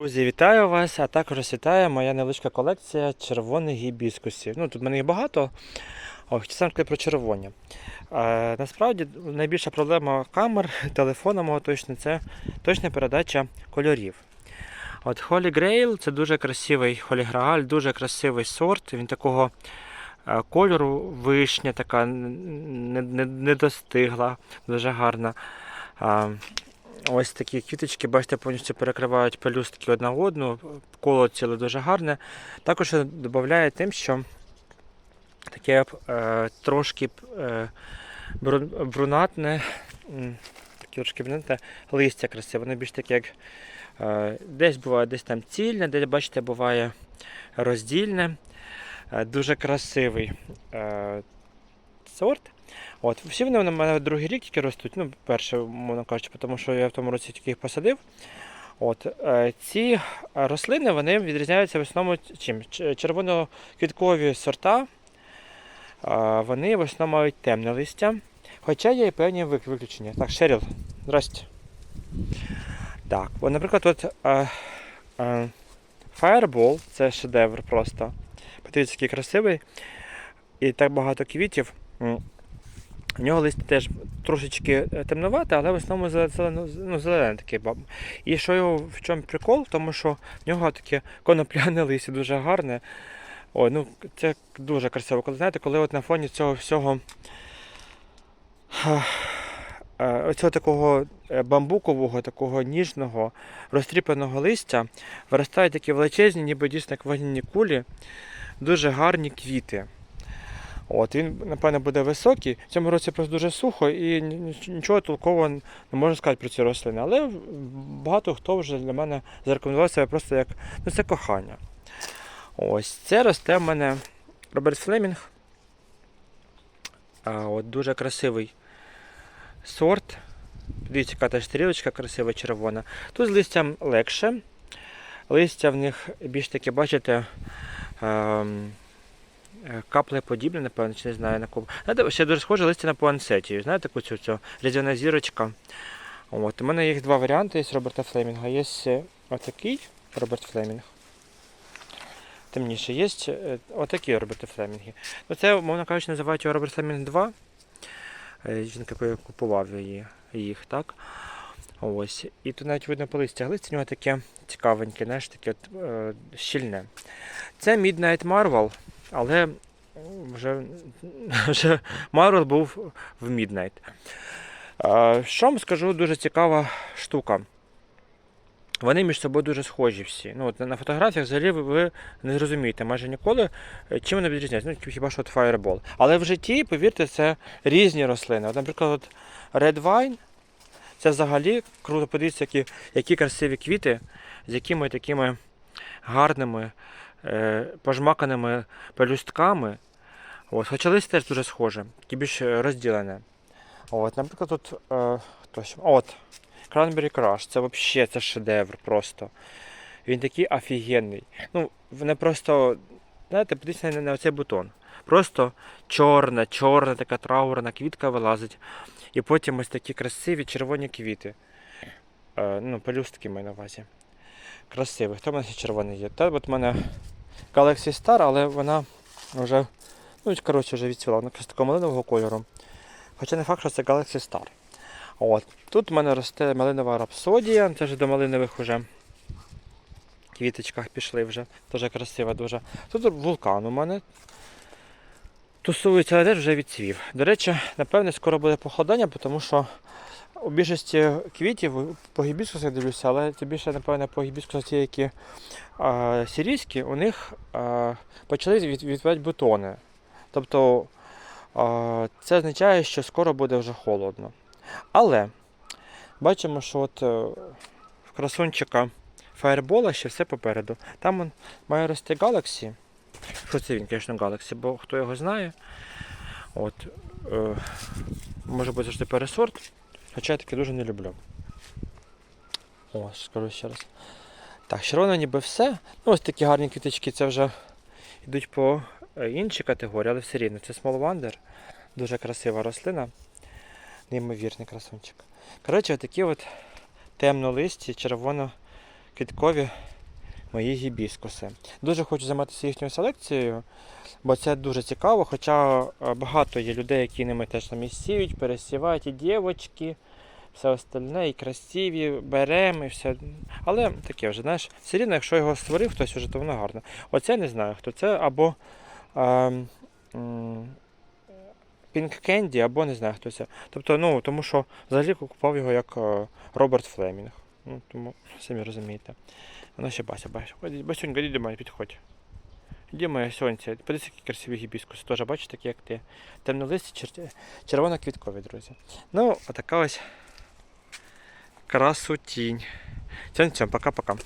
Друзі, вітаю вас, а також вітає моя невеличка колекція червоних гібіскусів. Ну, тут в мене їх багато, а сам про червоні. Е, насправді найбільша проблема камер, телефона мого точно, це точна передача кольорів. От Holy Grail це дуже красивий Holy Grail, дуже красивий сорт. Він такого е, кольору вишня, така не, не, не дуже гарна. Ось такі квіточки, бачите, повністю перекривають пелюстки одна одну, коло ціле дуже гарне. Також додає тим, що таке е, трошки е, бру- брунатне, трошки брунатне листя красиве, воно більш таке, як е, десь буває десь там цільне, десь, бачите, буває роздільне. Е, дуже красивий е, сорт. От, всі вони у мене другий рік тільки ростуть. Ну, перше, мовно кажучи, тому що я в тому році тільки їх посадив. От, е, ці рослини вони відрізняються в основному чим? Червоно-квіткові сорта. Вони в основному мають темне листя. Хоча є і певні виключення. Так, Шеріл, здрасте. Так, от, наприклад, от е, е, Fireball це шедевр просто. Подивіться, який красивий. І так багато квітів. У нього листя теж трошечки е, темнувате, але в основному зелено, ну, зелене таке. І що його в чому прикол? Тому що в нього таке конопляне листя дуже гарне. Ой, ну це дуже красиво. Коли знаєте, коли от на фоні цього всього е, оцього такого е, бамбукового, такого ніжного, розтріпаного листя виростають такі величезні, ніби дійсно як вогняні кулі, дуже гарні квіти. От, він, напевно, буде високий. В цьому році просто дуже сухо і ні- ні- нічого толкового не можу сказати про ці рослини. Але багато хто вже для мене зарекомендував себе просто як ну, це кохання. Ось це росте в мене Роберт Флемінг. А, от, дуже красивий сорт. Дивіться, яка теж стрілочка красива червона. Тут з листям легше. Листя в них більш таке, бачите, ем, каплеподібне, напевно, чи не знаю на кого. Знаєте, ще дуже схоже листя на пуансетію. Знаєте, таку цю, цю різдвяна зірочка. От, у мене їх два варіанти є з Роберта Флемінга. Є е, отакий Роберт Флемінг. Темніше, є е, отакі Роберти Флемінги. Ну, це, мовно кажучи, називають його Роберт Флемінг 2. Е, Жінка якою купував її, їх, так? Ось. І тут навіть видно по листях. Листя у нього таке цікавеньке, знаєш, таке от, е, щільне. Це Midnight Marvel, але вже, вже Marvel був в. Е, Що вам скажу, дуже цікава штука. Вони між собою дуже схожі всі. Ну, от на фотографіях взагалі ви, не зрозумієте майже ніколи, чим вони відрізняються. Ну, хіба що от Fireball. Але в житті, повірте, це різні рослини. От, наприклад, от Red Vine це взагалі круто подивіться, які, які красиві квіти, з якими такими гарними, пожмаканими пелюстками. От, хоча листя теж дуже схоже, тільки більш е, розділене. От, наприклад, тут е? От, Cranberry Crush, це взагалі це шедевр просто. Він такий офігенний. Ну, вони просто, знаєте, подивіться на, на оцей бутон. Просто чорна, чорна така траурна квітка вилазить. І потім ось такі красиві червоні квіти. Е, ну, пелюстки маю на увазі. Красиві. Хто в мене ще червоний є? Та от в мене Galaxy Star, але вона вже, ну, коротше, вже відцвіла. Вона якась такого малинового кольору. Хоча не факт, що це Galaxy Star. От. Тут в мене росте малинова рапсодія, це вже до малинових вже квіточках пішли вже. Дуже красива дуже. Тут вулкан у мене тусується, але теж вже відцвів. До речі, напевне, скоро буде похолодання, тому що у більшості квітів по гібіскусах дивлюся, але це більше, напевне, по гібіскусах ті, які а, сирійські, у них а, почали від, відвивати бутони. Тобто а, це означає, що скоро буде вже холодно. Але бачимо, що от е, в красунчика фаєрбола ще все попереду. Там он має рости Galaxy. Що це він, звісно, Galaxy, бо хто його знає. От, е, може бути завжди пересорт, хоча я таке дуже не люблю. О, скажу ще раз. Так, червоно ніби все. Ну, ось такі гарні квіточки, це вже йдуть по е, іншій категорії, але все рівно. Це Wonder. Дуже красива рослина. Неймовірний красунчик. Коротше, такі от темнолисті, червоно квіткові мої гібіскуси. Дуже хочу займатися їхньою селекцією, бо це дуже цікаво. Хоча е, багато є людей, які ними теж там і сіють, пересівають, і дівочки, все остальне, і красиві, беремо, і все. Але таке вже, знаєш, все рівно, якщо його створив хтось уже, то воно гарно. Оце не знаю, хто це, або ем, м, Pink Candy, або не знаю, хто це. Тобто, ну, тому що взагалі купував його як е, Роберт Флемінг. Ну, тому самі розумієте. Воно ще бася, бася. Басюнька, іди до мене, підходь. Іди моя сонця. Подивись, які красиві гібіскуси. Теж бачиш, такі як ти. Темнолисті, чер... червоно-квіткові, друзі. Ну, отака ось красотінь. Всем-всем, пока-пока.